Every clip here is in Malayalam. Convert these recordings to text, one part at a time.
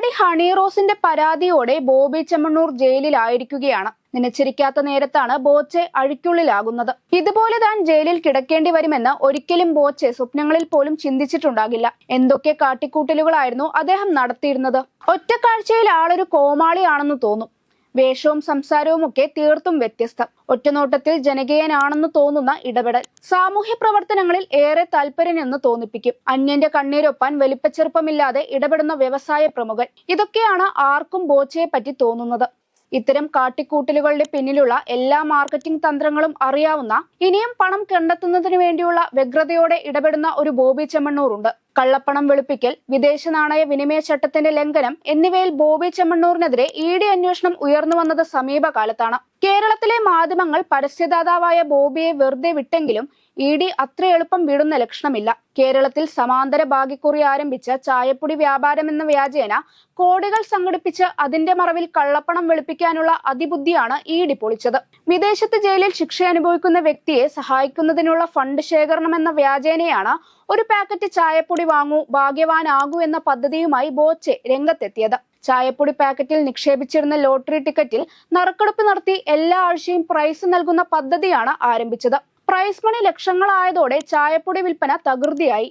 നടി ഹണി റോസിന്റെ പരാതിയോടെ ബോബി ചെമ്മണ്ണൂർ ജയിലിലായിരിക്കുകയാണ്. നിനച്ചിരിക്കാത്ത നേരത്താണ് ബോച്ചെ അഴിക്കുള്ളിലാകുന്നത്. ഇതുപോലെ താൻ ജയിലിൽ കിടക്കേണ്ടി വരുമെന്ന് ഒരിക്കലും ബോച്ചെ സ്വപ്നങ്ങളിൽ പോലും ചിന്തിച്ചിട്ടുണ്ടാകില്ല. എന്തൊക്കെ കാട്ടിക്കൂട്ടലുകളായിരുന്നു അദ്ദേഹം നടത്തിയിരുന്നത്. ഒറ്റക്കാഴ്ചയിൽ ആളൊരു കോമാളിയാണെന്ന് തോന്നും. വേഷവും സംസാരവും ഒക്കെ തീർത്തും വ്യത്യസ്തം. ഒറ്റനോട്ടത്തിൽ ജനകീയനാണെന്ന് തോന്നുന്ന ഇടപെടൽ സാമൂഹ്യ പ്രവർത്തനങ്ങളിൽ ഏറെ താല്പര്യനെന്ന് തോന്നിപ്പിക്കും. അന്യന്റെ കണ്ണീരൊപ്പാൻ വലിപ്പച്ചെറുപ്പമില്ലാതെ ഇടപെടുന്ന വ്യവസായ പ്രമുഖൻ. ഇതൊക്കെയാണ് ആർക്കും ബോച്ചയെ പറ്റി തോന്നുന്നത്. ഇത്തരം കാട്ടിക്കൂട്ടലുകളുടെ പിന്നിലുള്ള എല്ലാ മാർക്കറ്റിംഗ് തന്ത്രങ്ങളും അറിയാവുന്ന ഇനിയും പണം കണ്ടെത്തുന്നതിന് വേണ്ടിയുള്ള വ്യഗ്രതയോടെ ഇടപെടുന്ന ഒരു ബോബി ചെമ്മണ്ണൂർ ഉണ്ട്. കള്ളപ്പണം വെളുപ്പിക്കൽ വിദേശ നാണയ വിനിമയ ചട്ടത്തിന്റെ ലംഘനം എന്നിവയിൽ ബോബി ചെമ്മണ്ണൂറിനെതിരെ ഇ ഡി അന്വേഷണം ഉയർന്നു വന്നത് സമീപകാലത്താണ്. കേരളത്തിലെ മാധ്യമങ്ങൾ പരസ്യദാതാവായ ബോബിയെ വെറുതെ വിട്ടെങ്കിലും ഇ ഡി അത്ര എളുപ്പം വിടുന്ന ലക്ഷണമില്ല. കേരളത്തിൽ സമാന്തര ഭാഗ്യക്കുറി ആരംഭിച്ച ചായപ്പൊടി വ്യാപാരം എന്ന വ്യാജേന കോടികൾ സംഘടിപ്പിച്ച് അതിന്റെ മറവിൽ കള്ളപ്പണം വെളുപ്പിക്കാനുള്ള അതിബുദ്ധിയാണ് ഇ ഡി പൊളിച്ചത്. വിദേശത്ത് ജയിലിൽ ശിക്ഷ അനുഭവിക്കുന്ന വ്യക്തിയെ സഹായിക്കുന്നതിനുള്ള ഫണ്ട് ശേഖരണം എന്ന വ്യാജേനയാണ് ഒരു പാക്കറ്റ് ചായപ്പൊടി വാങ്ങൂ ഭാഗ്യവാനാകൂ എന്ന പദ്ധതിയുമായി ബോച്ചെ രംഗത്തെത്തിയത്. ചായപ്പൊടി പാക്കറ്റിൽ നിക്ഷേപിച്ചിരുന്ന ലോട്ടറി ടിക്കറ്റിൽ നറുക്കെടുപ്പ് നടത്തി എല്ലാ ആഴ്ചയും പ്രൈസ് നൽകുന്ന പദ്ധതിയാണ് ആരംഭിച്ചത്. പ്രൈസ് മണി ലക്ഷങ്ങളായതോടെ ചായപ്പൊടി വിൽപ്പന തകൃതിയായി.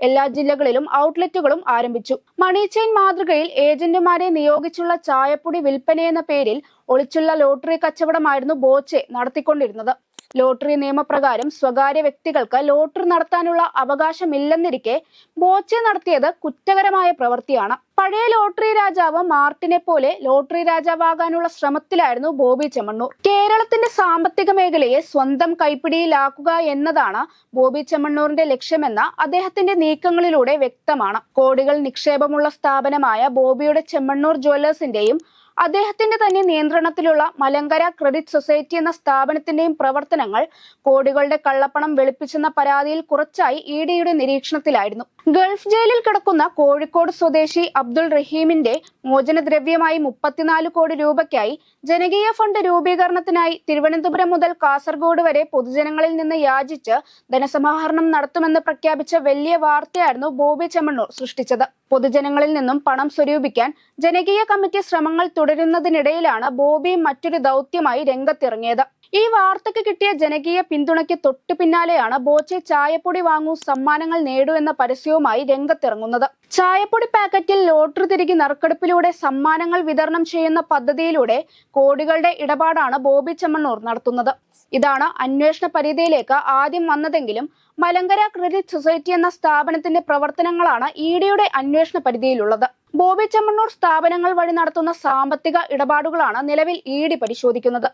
എല്ലാ ജില്ലകളിലും ഔട്ട്ലെറ്റുകളും ആരംഭിച്ചു. മണി ചെയിൻ മാതൃകയിൽ ഏജന്റുമാരെ നിയോഗിച്ചുള്ള ചായപ്പൊടി വിൽപ്പനയെന്ന പേരിൽ ഒളിച്ചുള്ള ലോട്ടറി കച്ചവടമായിരുന്നു ബോച്ചെ നടത്തിക്കൊണ്ടിരുന്നത്. ലോട്ടറി നിയമപ്രകാരം സ്വകാര്യ വ്യക്തികൾക്ക് ലോട്ടറി നടത്താനുള്ള അവകാശമില്ലെന്നിരിക്കെ ബോച്ചെ നടത്തിയത് കുറ്റകരമായ പ്രവൃത്തിയാണ്. പഴയ ലോട്ടറി രാജാവ് മാർട്ടിനെ പോലെ ലോട്ടറി രാജാവാകാനുള്ള ശ്രമത്തിലായിരുന്നു ബോബി ചെമ്മണ്ണൂർ. കേരളത്തിന്റെ സാമ്പത്തിക മേഖലയെ സ്വന്തം കൈപ്പിടിയിലാക്കുക എന്നതാണ് ബോബി ചെമ്മണ്ണൂറിന്റെ ലക്ഷ്യമെന്ന അദ്ദേഹത്തിന്റെ നീക്കങ്ങളിലൂടെ വ്യക്തമാണ്. കോടികൾ നിക്ഷേപമുള്ള സ്ഥാപനമായ ബോബിയുടെ ചെമ്മണ്ണൂർ ജ്വല്ലേഴ്സിന്റെയും അദ്ദേഹത്തിന്റെ തന്നെ നിയന്ത്രണത്തിലുള്ള മലങ്കര ക്രെഡിറ്റ് സൊസൈറ്റി എന്ന സ്ഥാപനത്തിന്റെയും പ്രവർത്തനങ്ങൾ കോടികളുടെ കള്ളപ്പണം വെളുപ്പിച്ചെന്ന പരാതിയിൽ കുറച്ചായി ഇ നിരീക്ഷണത്തിലായിരുന്നു. ഗൾഫ് ജയിലിൽ കിടക്കുന്ന കോഴിക്കോട് സ്വദേശി അബ്ദുൾ റഹീമിന്റെ മോചനദ്രവ്യമായി മുപ്പത്തിനാല് കോടി രൂപയ്ക്കായി ജനകീയ ഫണ്ട് രൂപീകരണത്തിനായി തിരുവനന്തപുരം മുതൽ കാസർഗോഡ് വരെ പൊതുജനങ്ങളിൽ നിന്ന് യാചിച്ച് ധനസമാഹരണം നടത്തുമെന്ന് പ്രഖ്യാപിച്ച വലിയ വാർത്തയായിരുന്നു ബോബി ചെമ്മണ്ണൂർ സൃഷ്ടിച്ചത്. പൊതുജനങ്ങളിൽ നിന്നും പണം സ്വരൂപിക്കാൻ ജനകീയ കമ്മിറ്റി ശ്രമങ്ങൾ തുടരുന്നതിനിടയിലാണ് ബോബി മറ്റൊരു ദൗത്യമായി രംഗത്തിറങ്ങിയത്. ഈ വാർത്തയ്ക്ക് കിട്ടിയ ജനകീയ പിന്തുണയ്ക്ക് തൊട്ടു പിന്നാലെയാണ് ബോച്ചെ ചായപ്പൊടി വാങ്ങൂ സമ്മാനങ്ങൾ നേടൂ എന്ന പരസ്യവുമായി രംഗത്തിറങ്ങുന്നത്. ചായപ്പൊടി പാക്കറ്റിൽ ലോട്ടറി തിരികെ നറുക്കെടുപ്പിലൂടെ സമ്മാനങ്ങൾ വിതരണം ചെയ്യുന്ന പദ്ധതിയിലൂടെ കോടികളുടെ ഇടപാടാണ് ബോബി ചെമ്മണ്ണൂർ നടത്തുന്നത്. ഇതാണ് അന്വേഷണ പരിധിയിലേക്ക് ആദ്യം വന്നതെങ്കിലും മലങ്കര ക്രെഡിറ്റ് സൊസൈറ്റി എന്ന സ്ഥാപനത്തിന്റെ പ്രവർത്തനങ്ങളാണ് ഇ ഡിയുടെ അന്വേഷണ പരിധിയിലുള്ളത്. ബോബി ചെമ്മണ്ണൂർ സ്ഥാപനങ്ങൾ വഴി നടത്തുന്ന സാമ്പത്തിക ഇടപാടുകളാണ് നിലവിൽ ഇ ഡി പരിശോധിക്കുന്നത്.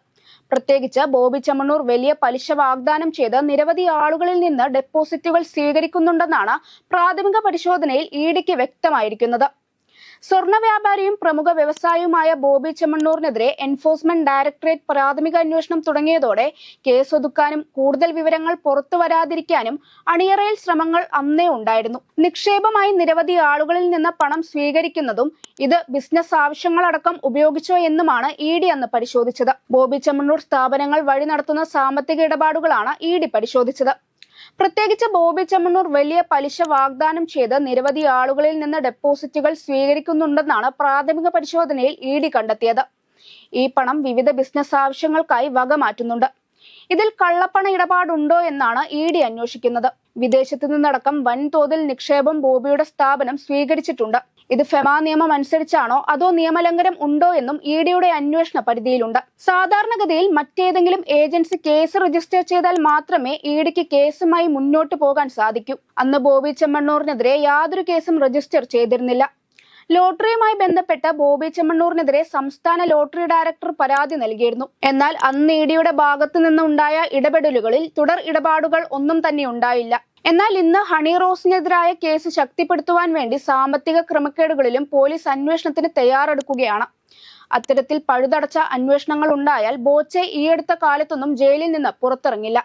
പ്രത്യേകിച്ച് ബോബി ചമണൂർ വലിയ പലിശ വാഗ്ദാനം ചെയ്ത് നിരവധി ആളുകളിൽ നിന്ന് ഡെപ്പോസിറ്റുകൾ സ്വീകരിക്കുന്നുണ്ടെന്നാണ് പ്രാഥമിക പരിശോധനയിൽ ഇ ഡിക്ക് വ്യക്തമായിരിക്കുന്നത്. സ്വർണ വ്യാപാരിയും പ്രമുഖ വ്യവസായിയുമായ ബോബി ചെമ്മണ്ണൂറിനെതിരെ എൻഫോഴ്സ്മെന്റ് ഡയറക്ടറേറ്റ് പ്രാഥമിക അന്വേഷണം തുടങ്ങിയതോടെ കേസ് ഒതുക്കാനും കൂടുതൽ വിവരങ്ങൾ പുറത്തു വരാതിരിക്കാനും അണിയറയിൽ ശ്രമങ്ങൾ അന്നേ ഉണ്ടായിരുന്നു. നിക്ഷേപമായി നിരവധി ആളുകളിൽ നിന്ന് പണം സ്വീകരിക്കുന്നതും ഇത് ബിസിനസ് ആവശ്യങ്ങളടക്കം ഉപയോഗിച്ചോ എന്നുമാണ് ഇ ഡി അന്ന് പരിശോധിച്ചത്. ബോബി ചെമ്മണ്ണൂർ സ്ഥാപനങ്ങൾ വഴി നടത്തുന്ന സാമ്പത്തിക ഇടപാടുകളാണ് ഇ ഡി പരിശോധിച്ചത്. പ്രത്യേകിച്ച് ബോബി ചെമ്മണ്ണൂർ വലിയ പലിശ വാഗ്ദാനം ചെയ്ത് നിരവധി ആളുകളിൽ നിന്ന് ഡെപ്പോസിറ്റുകൾ സ്വീകരിക്കുന്നുണ്ടെന്നാണ് പ്രാഥമിക പരിശോധനയിൽ ഇ ഡി കണ്ടെത്തിയത്. ഈ പണം വിവിധ ബിസിനസ് ആവശ്യങ്ങൾക്കായി വക മാറ്റുന്നുണ്ട്. ഇതിൽ കള്ളപ്പണ ഇടപാടുണ്ടോ എന്നാണ് ഇ ഡി അന്വേഷിക്കുന്നത്. വിദേശത്തു നിന്നടക്കം വൻതോതിൽ നിക്ഷേപം ബോബിയുടെ സ്ഥാപനം സ്വീകരിച്ചിട്ടുണ്ട്. ഇത് ഫെമ നിയമം അനുസരിച്ചാണോ അതോ നിയമലംഘനം ഉണ്ടോ എന്നും ഇ ഡിയുടെ അന്വേഷണ പരിധിയിലുണ്ട്. സാധാരണഗതിയിൽ മറ്റേതെങ്കിലും ഏജൻസി കേസ് രജിസ്റ്റർ ചെയ്താൽ മാത്രമേ ഇ ഡിക്ക് കേസുമായി മുന്നോട്ട് പോകാൻ സാധിക്കൂ. അന്ന് ബോബി ചെമ്മണ്ണൂറിനെതിരെ യാതൊരു കേസും രജിസ്റ്റർ ചെയ്തിരുന്നില്ല. ലോട്ടറിയുമായി ബന്ധപ്പെട്ട ബോബി ചെമ്മണ്ണൂറിനെതിരെ സംസ്ഥാന ലോട്ടറി ഡയറക്ടർ പരാതി നൽകിയിരുന്നു. എന്നാൽ അന്ന് ഇഡിയുടെ ഡിയുടെ ഭാഗത്തു നിന്നുണ്ടായ ഇടപെടലുകളിൽ തുടർ ഇടപാടുകൾ ഒന്നും തന്നെ ഉണ്ടായില്ല. എന്നാൽ ഇന്ന് ഹണി റോസിനെതിരായ കേസ് ശക്തിപ്പെടുത്തുവാൻ വേണ്ടി സാമ്പത്തിക ക്രമക്കേടുകളിലും പോലീസ് അന്വേഷണത്തിന് തയ്യാറെടുക്കുകയാണ്. അത്തരത്തിൽ പഴുതടച്ച അന്വേഷണങ്ങൾ ഉണ്ടായാൽ ബോച്ചെ ഈയടുത്ത കാലത്തൊന്നും ജയിലിൽ നിന്ന് പുറത്തിറങ്ങില്ല.